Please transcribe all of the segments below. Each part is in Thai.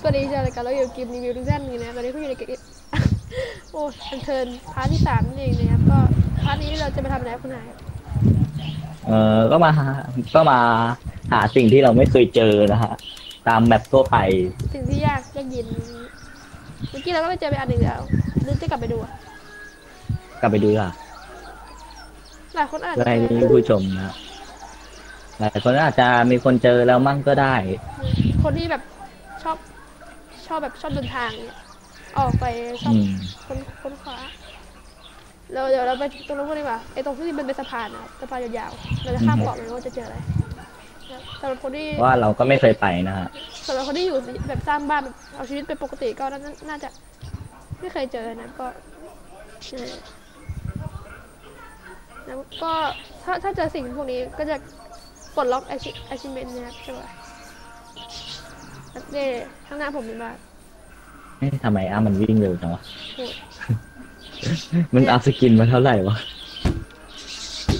สวัสดีเจอรายการเราอยู่กิมรีวิวทุกท่านนี่นะตอนนี้ก็อยู่ในเกมโอ้อันเทิร์นพาร์ทที่สามนั่นเองนะครับก็พาร์ทนี้เราจะมาทำอะไรครับคุณนายครับเออก็มาหาก็มาหาสิ่งที่เราไม่เคยเจอนะฮะตามแมปทั่วไป สิ่งที่ยากยากเย็นเมื่อกี้เราก็ไปเจอไปอันหนึ่งแล้วหรือจะกลับไปดูอะกลับไปดูค่ะหลายคนอาจเพื่จะอให้ผู้ชมนะหลายคนอาจจะมีคนเจอแล้วมั่งก็ได้ คนที่แบบชอบ ชอบแบบชอบเดินทางเนี่ยออกไปชอบอืมค้นค้นคว้าเราเดี๋ยวเราไปตรงนู้นกันดีกว่าไอ้ตรงที่มันเป็นสะพานนะครับสะพานยาวๆเราจะข้ามเกาะเลยว่าจะเจออะไรนะครับสำหรับคนที่ว่าเราก็ไม่เคยไปนะฮะสำหรับคนที่อยู่แบบสร้างบ้านแบบเอาชีวิตเป็นปกติก็น่าน่าจะไม่เคยเจอนะก็เออแล้วก็ถ้าถ้าเจอสิ่งพวกนี้ก็จะปลดล็อกไอชิไอชิเมนนะครับใช่ป่ะแล้วเดข้างหน้าผมมีบ้านเอ๊ะทำไมอ้ามันวิ่งเร็วจังวะโอ้ยมันเอาสกินมาเท่าไหร่วะ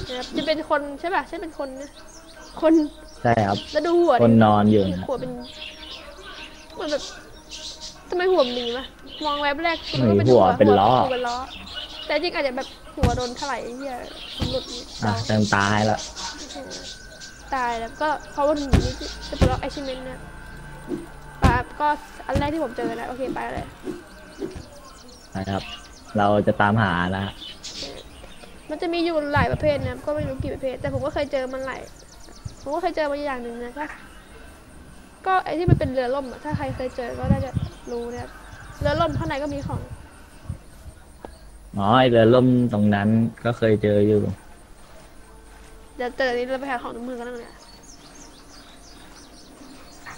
นะครับจะเป็นคนใช่ป่ะใช่เป็นคนนะคนใช่ครับ แล้วดูหัวดิคนนอนอยู่นะ หัวเป็นเหมือนแบบทำไมหัวมันหนีวะมองแวบแรกคุณไม่ก็หัวเป็นล้อ หัวเป็นล้อ แต่จริงอาจจะแบบหัวโดนถลายไอ้เหี้ยหลุดนี่อะเดาเติมตาให้ละตายแล้วก็เพราะว่าหนูนี่จะเป็นล็อกไอชิเมนเนี่ย ปะก็อันแรกที่ผมเจอนะ โอเคไปเลย นะครับ เราจะตามหานะมันจะมีอยู่หลายประเภทนะ ก็ไม่รู้กี่ประเภท แต่ผมก็เคยเจอมันหลาย ผมก็เคยเจอมาอย่างหนึ่งนะก็ก็ไอที่มันเป็นเรือล่มอะถ้าใครเคยเจอก็น่าจะรู้นะครับเรือล่มข้างในก็มีของ อ๋อไอเรือล่มตรงนั้นก็เคยเจออยู่ เดี๋ยวเจอนี้เราไปหาของในมือกันแล้วเนี่ย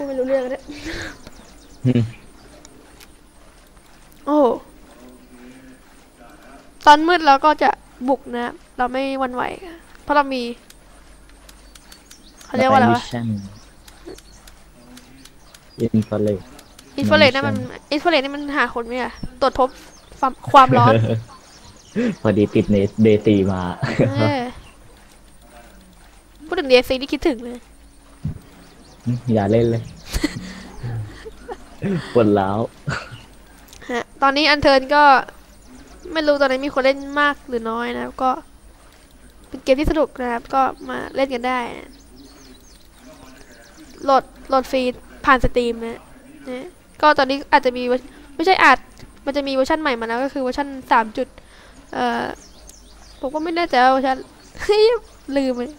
พูดไม่รู้เรื่องเลยอืมโอ้ ตอนมืดเราก็จะบุกนะ เราไม่หวันไหว เพราะเรามี เขาเรียกว่าอะไรวะชั่นอินฟลเลอินฟราเรดนั่นมันอินฟราเรดนี่มันหาคนไหมอะตรวจพบความความร้อน พอดีติดเนสเดซีมาเออพูดถึงเดซีที่คิดถึงเลย อย่าเล่นเลยปวดแล้วฮะตอนนี้อันเทิร์นก็ไม่รู้ตอนนี้มีคนเล่นมากหรือน้อยนะครับก็ เป็นเกมที่สนุกนะครับ ก็มาเล่นกันได้นะโหลดโหลดฟรีผ่านสตรีมนะนะก็ตอนนี้อาจจะมีเวอร์ไม่ใช่อาจมันจะมีเวอร์ชันใหม่มาแล้วก็คือเวอร์ชันสามจุดเอ่อผมก็ไม่แน่ใจว่าเวอร์ชันลืมเลย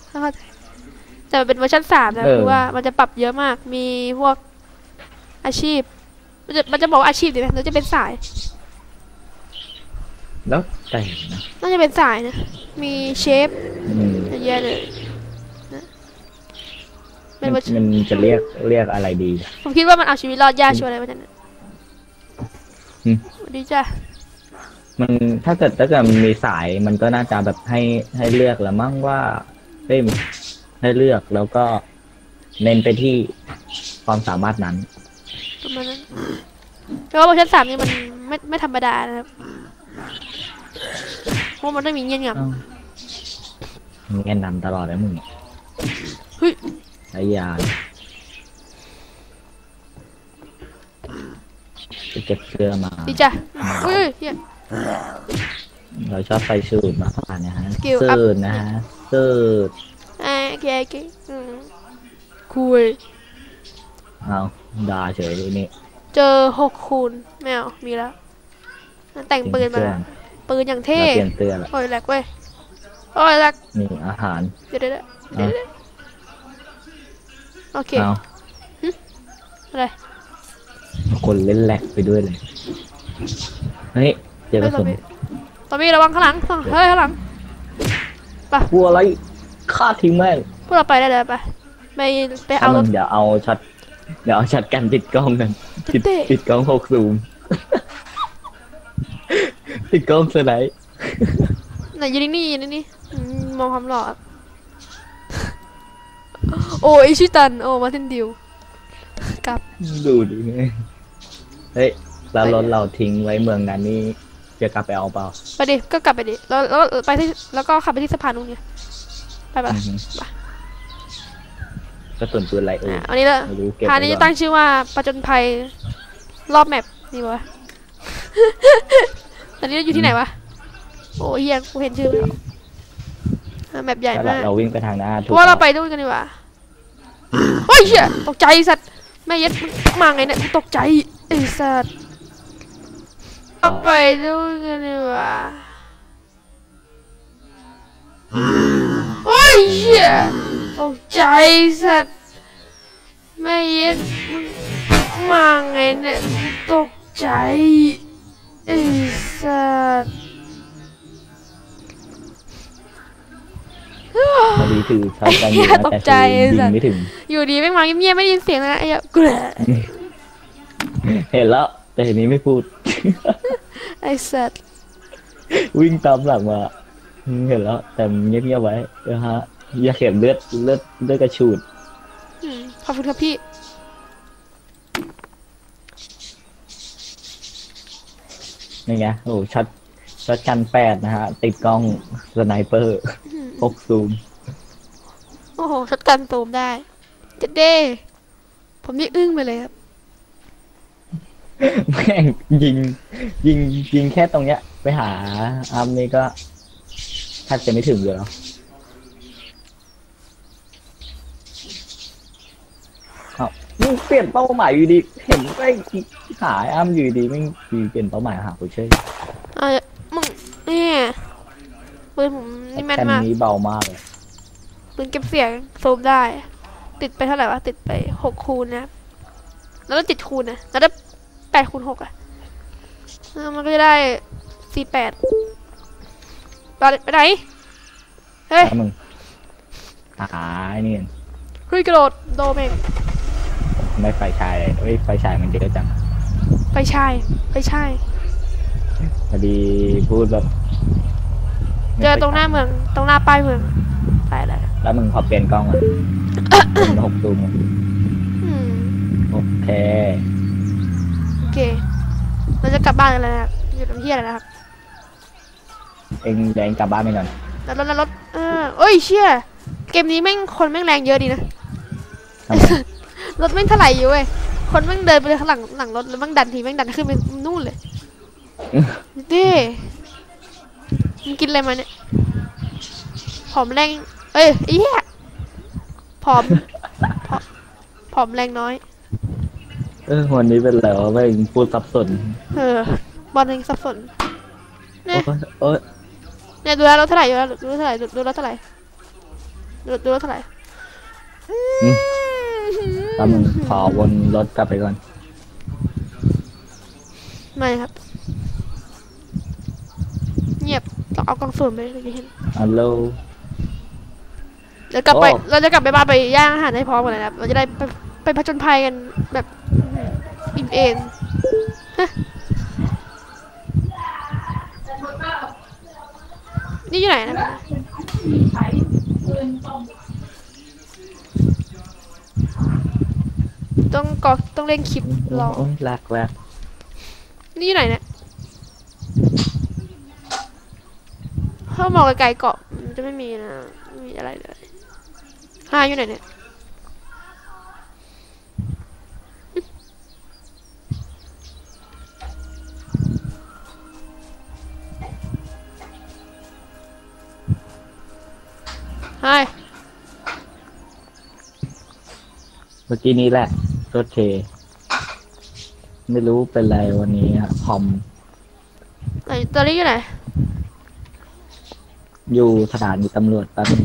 แต่มันเป็นเวอร์ชันสามนะเออ คือว่ามันจะปรับเยอะมาก มีพวกอาชีพ มันจะมันจะบอกว่าอาชีพดีไหมหรือจะเป็นสาย แล้วแต่นะน่าจะเป็นสายนะ มีเชฟอืมเยอะแยะเลยนะเป็นเวอร์ชันมันจะเรียกเรียกอะไรดี ผมคิดว่ามันเอาชีวิตรอดยากชัวร์เลยวันนั้นน่ะอืม สวัสดีจ้ะ มันถ้าเกิดถ้าเกิดมันมีสายมันก็น่าจะแบบให้ให้เลือกแล้วมั้งว่าเฮ้ย ให้เลือกแล้วก็เน้นไปที่ความสามารถนั้นประมาณนั้นแต่ว่าเวอร์ชันสามนี่มันไม่ไม่ธรรมดานะครับเพราะมันต้องมีเงียบงับอ้าวมึงแนะนำตลอดเลยมึงเฮ้ยไอ้ยาไปเก็บเสื้อมาดีจ้ะอุ้ยเฮียเราชอบใส่สูตรมาผ่านนะฮะ Skill up สูตรนะฮะสูต รอ่าโอเคโอเคอืมคุยเอาด่าเฉยเลยนี่ เจอหกคูณแมวมีแล้ว แต่งปืนมาแล้วปืนอย่างเท่เราเปลี่ยนเสื้อละโอ้ยแหลกเว้ย โอ้ยแหลกนี่อาหาร เดี๋ยวเดี๋ยวเดี๋ยวเดี๋ยวโอเคเอาอะไร คนเล่นแหลกไปด้วยเลย เฮ้ย เจอกระสุนตอมี่ระวังข้างหลัง เฮ้ยข้างหลังกลัวอะไร ฆ่าทิ้งแม่งพวกเราไปได้เลยไปไปไปเอารถ้ถมันเดี๋ยวเอาช็อตเดี๋ยวเอาช็อตกันติดกล้องกันติดเต้ ติดกล้องหกซูม ติดกล้องสไลด์ไหนยืนนี่ยืนนี่อืมมองความหล่ออะโอ้อิชิตัน โอ้มาเทนดิวกลับ ดูดิเฮ้ยแล้วรถเราทิ้งไว้เมืองนั้นนี่จะกลับไปเอาเปล่า ไปดิ ก็กลับไปดิ แล้วแล้วไปที่แล้วก็ขับไปที่สะพานนู้นไง ไปปะอือฮึไปกระสุนปืนอะไรเอ่ยอะวันนี้ละไม่รู้เก็บพาไว้นี้ก่จะอนตั้งชื่อว่าประจนภัยรอบแมปนี่วะ ตอนนี้เราอยู่ที่ไหนวะ โอ้เฮียกูเห็นชื่อแล้วอะแมปใหญ่แล้วมาก เราวิ่งไปทางหน้าเพถูกราะว่าเราแล้วไปด้วยกันดีกว่าเฮ้ยเฮียตกใจสัตว์แม่เย็ดมึงมาไงเนี่ยกูตกใจไอ้สัตว์เราไปด้วยกันดีกว่า เฮ้ยเฮียตกใจสัตว์แม่เย็ดมึงมาไงเนี่ยตกใจไอ้สัตว์พอดีถือช็อตกันอยู่เหี้ยนะตกแต่ใจคือไอ้สัตว์ยิงไม่ถึง อยู่ดีแม่งมาเงียบๆไม่ได้ยินเสียงนะไอ้เหี้ยเกลือเห็นแล้ว แต่ทีนี้ไม่พูด ไอ้สัตว์วิ่งตามหลังมา เห็นแล้ว แต่เงียบๆไว้นะฮะ อย่าเข็มเลือดเลือดเลือดกระชูดอืมขอบคุณครับพี่ นี่ไง โอ้ช็อตช็อตกันแปดนะฮะ ติดกล้องสไนเปอร์พกซูม โอ้โหช็อตกันตูมได้ เจ็ดเด้ผมนี่อึ้งไปเลยครับ แม่งยิง ยิงยิงแค่ตรงเนี้ย ไปหาอัมนี่ก็ แทบจะไม่ถึงเลยเนาะเอามึงเปลี่ยนเป้าหมายอยู่ดี เห็นไปหาอัมอยู่ดีไม่งเปลี่ยนเป้าหมายหากูเฉยเอามึงเนี่ยปืนผมนี่แม่นแค่มากนี้เบามากเลยปืนเก็บเสียงซูมได้ ติดไปเท่าไหร่วะติดไปหกคูณนะครับแล้วก็ติดคูณนะแล้วได้แปดคูณหกอะเออมันก็จะได้สี่แปด ไปไปไหน เฮ้ยแล้วมึงหาไอ้นี่เฮ้ยกระโดดโดมเองไม่ไฟฉายเลยเฮ้ยไฟฉายมันเยอะจังไปชายไปชายพอดีพูดแบบเจอตรงหน้าเมืองตรงหน้าป้ายเมืองไปเลยแล้วมึงขอเปลี่ยนกล้องอะ เป็นหกซูมอะอืมโอเค โอเคเราจะกลับบ้านกันแล้วนะครับอยู่ตรงที่อะไรนะครับ เองเดี๋ยวเองกลับบ้านไปก่อนแล้วรถแล้วรถเออเอ้ยเชี่ยเกมนี้แม่งคนแม่งแรงเยอะดีนะ ทำไม รถแม่งเท่าไหร่อยู่เว้ย คนแม่งเดินไปข้างหลังหลังรถแล้วแม่งดันทีแม่งดันขึ้นไปนู่นเลยดิมึงกินอะไรมาเนี่ย ผอมแรง เอ้ยไอ้เหี้ยผอมผอม ผอมแรงน้อย เออวันนี้เป็นไรวะไม่งพูดสับสนเออบอลเองสับสนเนี่ยโอ้ยโอ้ย เนี่ยดูแล้วรถเท่าไหร่ดูแล้วดูรถเท่าไหร่ดูดูรถเท่าไหร่ดูดูรถเท่าไหร่แล้วมึงขอวนรถกลับไปก่อน ไม่ครับ เงียบต้องเอากล้องซูมไปเลยจะเห็นฮัลโหลเดี๋ยวกลับไปโอ้เราจะกลับไปบ้านไปย่างอาหารให้พร้อมกันเลยนะครับ เราจะได้ไปไปผจญภัยกันแบบอิ่มเอมฮะ นี่อยู่ไหนนะต้องกอต้องเล่นคลิปรอโอ้ยลากแวกนี่อยู่ไหนเนี่ยถ้ามองไกลๆเกาะมันจะไม่มีนะไม่มีอะไรเลยหาอยู่ไหนเนี่ย ไฮเมื่อกี้นี้แหละรถเคไม่รู้เป็นไรวันนี้อะคอมไหนตอนนี้อยู่ไหน อยู่สถานีตำรวจแป๊บนึง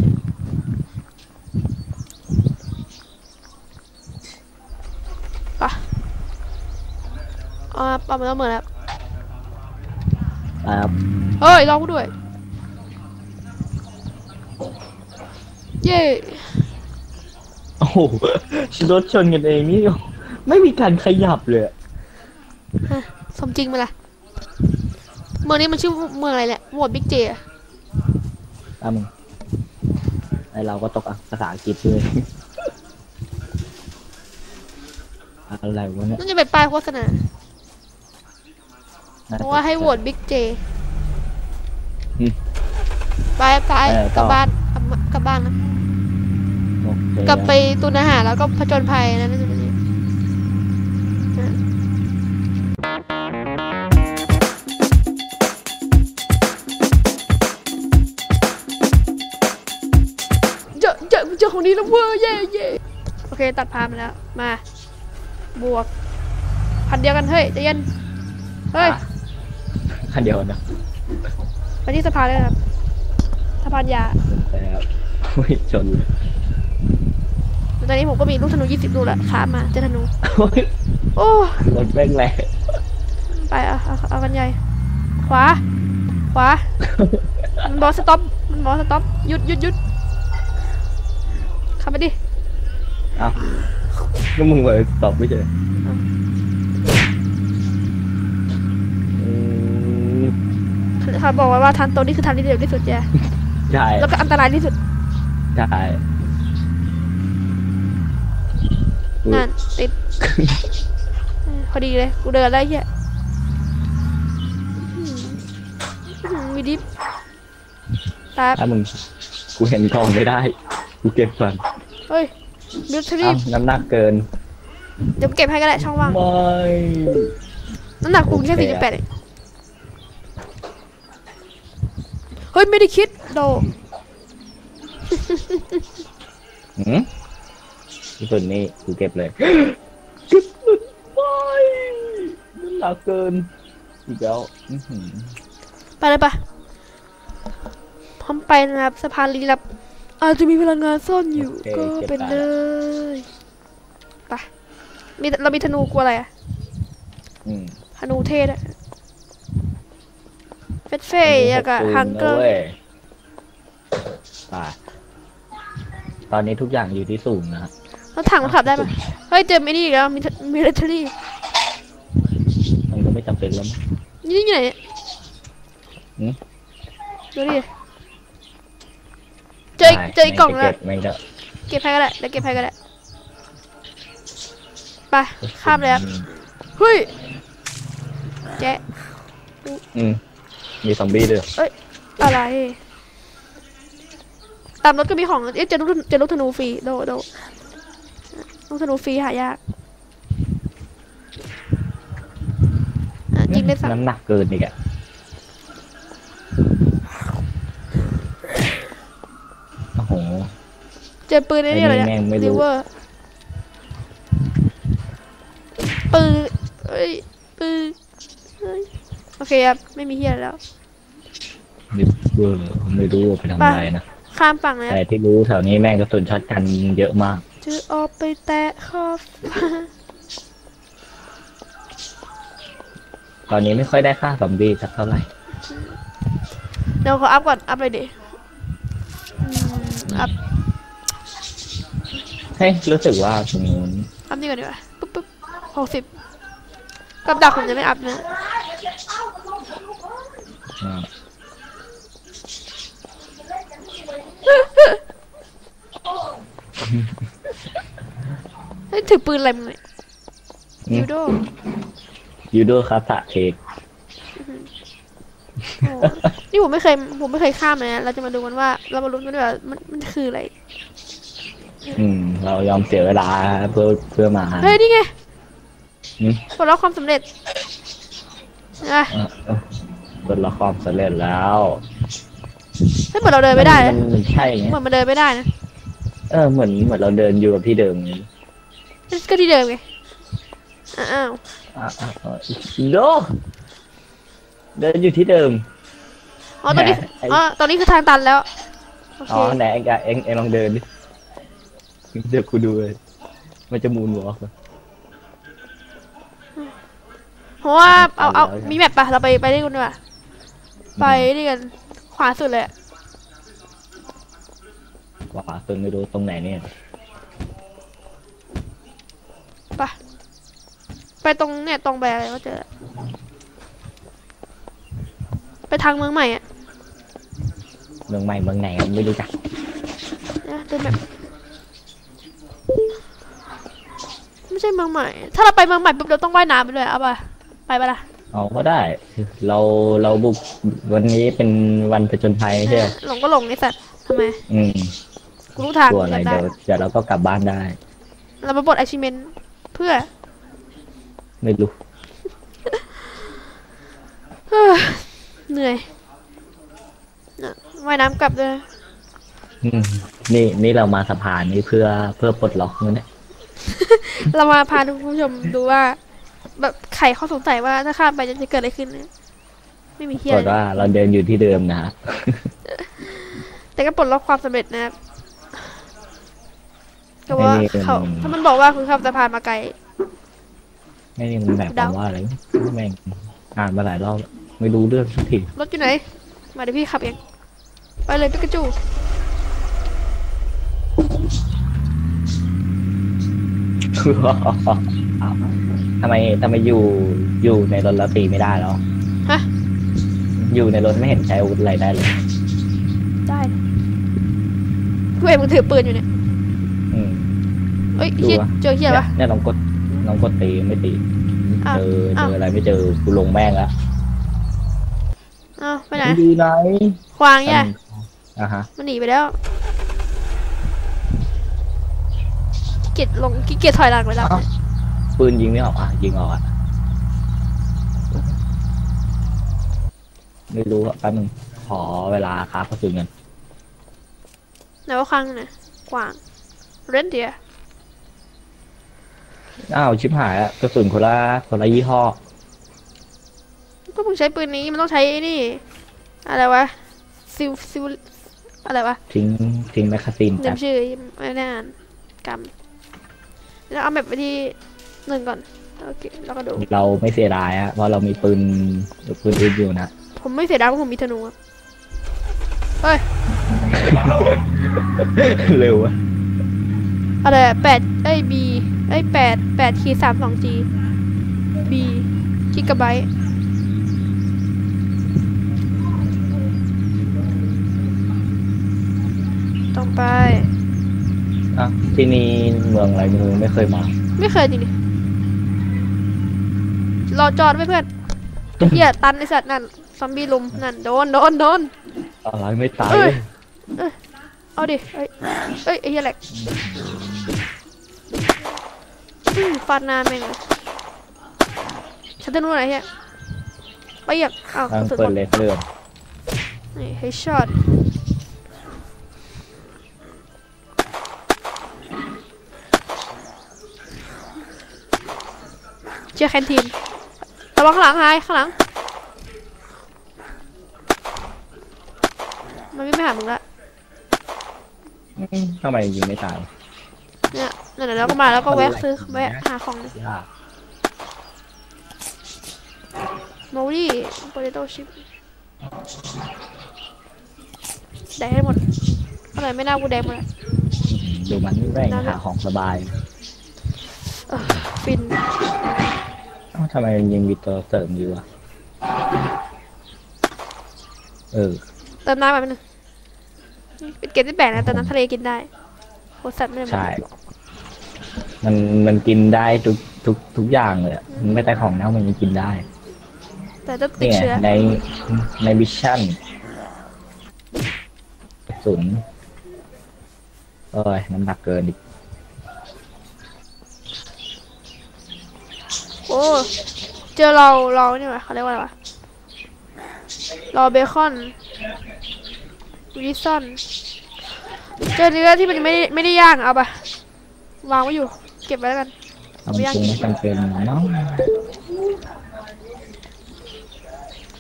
อ๋อปรับมาแล้วเหมือนแล้วครับ เฮ้ยลองกูด้วย เย้โอ้โหรถชนกันเองนี่ ไม่มีการขยับเลยอะสมจริงไหมล่ะ เมืองนี้มันชื่อเมืองอะไรแหละหมวดบิ๊กเจอะแป๊บนึงไอเราก็ตกอะภาษาอังกฤษด้วยอะไรวะเนี่ยน่าจะเป็นป้ายโฆษณาน่เพราะว่าให้โหวตบิ๊กเจอืม ไปไปเออกลับต่อ บ้านกลับมากลับบ้านนะโอเค กลับไปตุนอาหารแล้วก็ผจญภัยนะนะจ๊ะเจอของนี้แล้วเวอร์เย่เย่โอเคตัดพามาแล้ว มา บวก พันเดียวกัน เฮ้ยใจเย็น เฮ้ยพันเดียวนะไปที่สะพานเลยครับสะพานยาใช่ครับชนเลย ตอนนี้ผมก็มีลูกธนูยี่สิบลูกแล้วขามาเจอธนู โอ้ยโอ้รถแม่งแรงไปเอาเอาเอากันใหญ่ขวา ขวา มันบอกสต็อป มันบอกสต็อป หยุดหยุดหยุดขับไปดิเอ้าก็มึงเลยตอบไม่ใช่อืมเขาบอกไว้ว่าทางตรงนี้คือทางที่เร็วที่สุดแย่ใช่ แล้วก็อันตรายที่สุด ใช่ นั่นติดเออพอดีเลย กูเดินแล้วไอ้เฮียอื้อหือมีดิฟตาถ้ามึงกูเห็นกล่องไม่ได้ กูเก็บก่อนเฮ้ยบิวทรีเอ้าน้ำหนักเกิน เดี๋ยวเก็บให้ก็ได้ช่องว่างไม่น้ำหนักกูแค่โอเคสี่จุดแปดเองเฮ้ย ไม่ได้คิดโดหืม ที่สุดนี่กูเก็บเลยเก็บสุดไม่น้ำหนักเกิน อีกแล้วอื้อหือไปเลยปะพร้อมไปนะครับสะพานลี้ลับ อาจจะมีพลังงานซ่อนอยู่ ก็เป็นเลยไปมีเรามีธนูกลัวอะไรอะอืมธนูเทศอะเฟสเฟ่ยากะฮังเกอร์นะว้ยไปตอนนี้ทุกอย่างอยู่ที่ศูนย์นะครับ แล้วถังมันขับได้ปะเฮ้ยเจอมินี่อีกแล้วมีมิลิเทอรี่มันก็ไม่จำเป็นแล้วมั้งนี่อยู่ไหนเนี่ยหืมดูดิเจออีกได้เจออีกกล่องไม่แล้วเก็บไม่ก็เก็บให้ก็ได้เดี๋ยวเก็บให้ก็ได้ไปข้ามเลยครับเฮ้ยแจ๊ะอืมมีซอมบี้ด้วยอะไรตามรถก็มีของเอ๊ะเจอลูกเจอลูกธนูฟรีโดโด ลูกธนูฟรีหายากอะยิงได้สักน้ำหนักเกินอีกอะโอ้โห เจอปืนไอ้นี่อะไรเนี่ยไอ้นี่แม่งไม่รู้ริเวอร์ปืนเอ้ยปืนเอ้ยโอเคครับ ไม่มีเฮียอะไรแล้ว ดิบเบอร์ไม่รู้ว่าไปทำอะไรนะ ข้ามฝั่งเลยคแต่รับที่รู้แถวนี้แม่งกระสุนช็อตกันเยอะมาก จะออกไปแตะขอบฟ้าตอนนี้ไม่ค่อยได้ค่าซอมบี้สักเท่าไหร่เดี๋ยวขออัพก่อน อัพเลยดิอืมอัพ เฮ้ยรู้สึกว่าตรงนู้นอัพนี่ก่อนดีกว่าปุ๊บปุ๊บหกสิบกับดักผมจะไม่อัพนะ อ่า เฮ้ยถือปืนอะไรมึงเนี่ยยูโดยูโดคาตะเอกโอ้นี่ผมไม่เคยผมไม่เคยข้ามเลยนะเราจะมาดูกันว่า เรามาลุ้นกันว่ามันมันคืออะไร อืม เรายอมเสียเวลาเพื่อเพื่อมาเฮ้ยนี่ไงอืมผลลัพธ์ความสำเร็จนะเออเออเปิดละครสำเร็จแล้วเฮ้ยเหมือนเราเดินไม่ได้นะมันมันใช่ไงเหมือนมันเดินไม่ได้นะ เออเหมือนเหมือนเราเดินอยู่กับที่เดิมไงก็ที่เดิมไง อ้าวอะอะอะโดเดินอยู่ที่เดิม อ๋อตอนนี้แหมไอ้อ๋อ ตอนนี้คือทางตันแล้ว โอเค อ๋อไหนเอ็งอะเอ็งเอ็งลองเดินดิเดี๋ยวกูดูเลยมันจะมูนวอล์กเพราะว่า เอา เอาตันแล้วมีแมปปะเราไป ไปได้กันดีกว่า ไปนี่กัน ขวาสุดเลยอะ ขวาสุดไม่รู้ตรงไหนเนี่ยไปไปตรงเนี่ยตรงไปอะไรก็เจอ ไปทางเมืองใหม่อะเมืองใหม่เมืองไหนอะไม่รู้จักนะดูแบบไม่ใช่เมืองใหม่ ถ้าเราไปเมืองใหม่ปุ๊บเราต้องว่ายน้ำไปด้วยเอาป่ะไปปะล่ะเอาก็ได้ เราเราบุกวันนี้เป็นวันผจญภัยใช่ไหมหลงก็หลงไอ้สัตว์ทำไม อืม กูรู้ทางกลัวอะไรจำได้เดี๋ยวเดี๋ยวเราก็กลับบ้านได้ เรามาบด achievement เพื่อ ไม่รู้เฮ้ยเหนื่อยน่ะว่ายน้ำกลับด้วยอืมนี่นี่เรามาสะพานนี่เพื่อเพื่อปลดล็อกมั้ยเนี่ยเรามาพาทุกผู้ชมดูว่า แบบไขข้อสงสัยว่าถ้าข้ามไปจะเกิดอะไรขึ้นเนี่ยไม่มีเฮียปอะรากไรฏว่าเราเดินอยู่ที่เดิมนะฮะแต่ก็ปลดล็อกความสำเร็จนะครับ ก็ว่าเขาถ้ามันบอกว่าคุณข้ามสะพานมาไกลไม่นี่มันแบบความว่าอะไรแม่งอ่านมาหลายรอบแล้วไม่รู้เรื่องสักทีรถอยู่ไหน มาเดี๋ยวพี่ขับเองไปเลยปิกาจูอ้าวทำไมทำไมอยู่อยู่ในรถแล้วตีไม่ได้แล้วฮะอยู่ในรถไม่เห็นใช้อาวุธอะไรได้เลย ได้เว้ยมึงถือปืนอยู่เนี่ยอืม เอ้ยดูเฮียวะเจอเฮียปะ เนี่ยลองกดลองกดตีไม่ตีอ้าว เจอเจอ้าวออะไรไม่เจอกูลงแม่งแล้วอ้าวไปไหนอยู่ไหนควางเนี่ยอะฮะมันหนีไปแล้วขี้เกียจลงขี้เกียจถอยหลังไปแล้วอ้าวปืนยิงไม่ออกอะยิงออกอะไม่รู้อะแป๊บนึงขอเวลาคราฟกระสุนกัน ไหนว่าควางไหนกวางเรนเดีย อ้าวชิบหายอะกระสุนคนละคนละยี่ห้อ ก็มึงใช้ปืนนี้มันต้องใช้ไอ้นี่ อะไรวะซิลซิลอะไรวะทิ้งทิ้งแมกกาซีนเดี๋แป๊ยวบชื่อไม่ได้อ่านกรรมแล้วเอาแบบไปที่หนึ่งก่อนโอเคแล้วก็ดูเราไม่เสียดายอะเพราะเรามีปืนปืนอื่นอยู่นะผมไม่เสียดายเพราะผมมีธนูอะเฮ้ยเร็วอะ อะไรอะแปดเอ้ยบีเอ้ยแปดแปดคีสามสองจีบีกิกะไบต์ต้องไป อะที่นี่เมืองอะไรไม่รู้ไม่เคยมา ไม่เคยจริงดิรอจอดไว้เพื่อนเฮียตันไอสัตว์นั่นซอมบี้ลุมนั่นโดนโดนโดนอะไรไม่ตาย เอ้เลยยเอาดิ เอ้ย เอ้ยไอ้เฮียแหลกอืม ฟาดหน้าแม่งเลยฉันจะรู้อะไรเฮียไปเหยียบอ้าวทางกระสุนเปิหมดดเลเซอร์นี่ให้ช็อตเจอแคนทีนระวังข้างหลังหายข้างหลัง มันไม่ไปหามึงละทำไมยิงไม่ตาย เนี่ยนั่นๆแล้วก็มาแล้วก็แวะซื้อแวะหาของยากโมลี่โปเตโต้ชิปแดกให้หมดอะไรไม่น่ากูแดกหมดอะดูมันแม่งนั่นแหละหาของสบายเออฟินเอ้าทำไมมันยังมีตัวเสริมอยู่วะเออเติมน้ำไปหนึ่งเป็นเกมที่แปลกนะแต่น้ำทะเลกินได้โคตรสัตว์ไม่ได้ใช่ มันมันกินได้ทุกทุกทุกอย่างเลยอะมันไม่แต่ของเน่ามันยังกินได้แต่จะติดเนี่ยเชื้อในในมิชชั่นกระสุนเอ้ยน้ำหนักเกินอีกโอ้เจอเราเราเนี่ยว่ะเขาเรียกว่าอะไรวะรอเบคอนวิซอนเจอเนื้อที่มันไม่ได้ไม่ได้ย่างเอาปะวางไว้อยู่ เก็บไว้แล้วกันทำจริงไม่จำเป็นเนาะ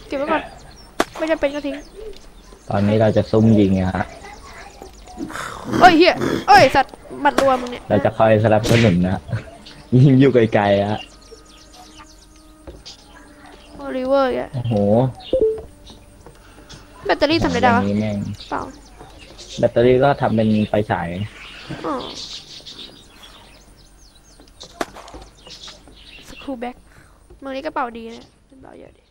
เก็บไว้ก่อนไม่จำเป็นก็ทิ้งตอนนี้เราจะซุ่มยิงอะฮะเอ้ยเฮียเอ้ยสัตว์หมัดรัวมึงเนี่ยเราจะคอยสลับสนุนนะฮะยิงอยู่ไกลๆอะโอลิเวอร์อะโอ้โหแบตเตอรี่ทำอะไรได้วะอย่างนี้แม่งเปล่าแบตเตอรี่ก็ทำเป็นไฟฉายอ๋อ ทูแบ็กเมืองนี้กระเป๋าดีนะกระเป๋าเยอะดี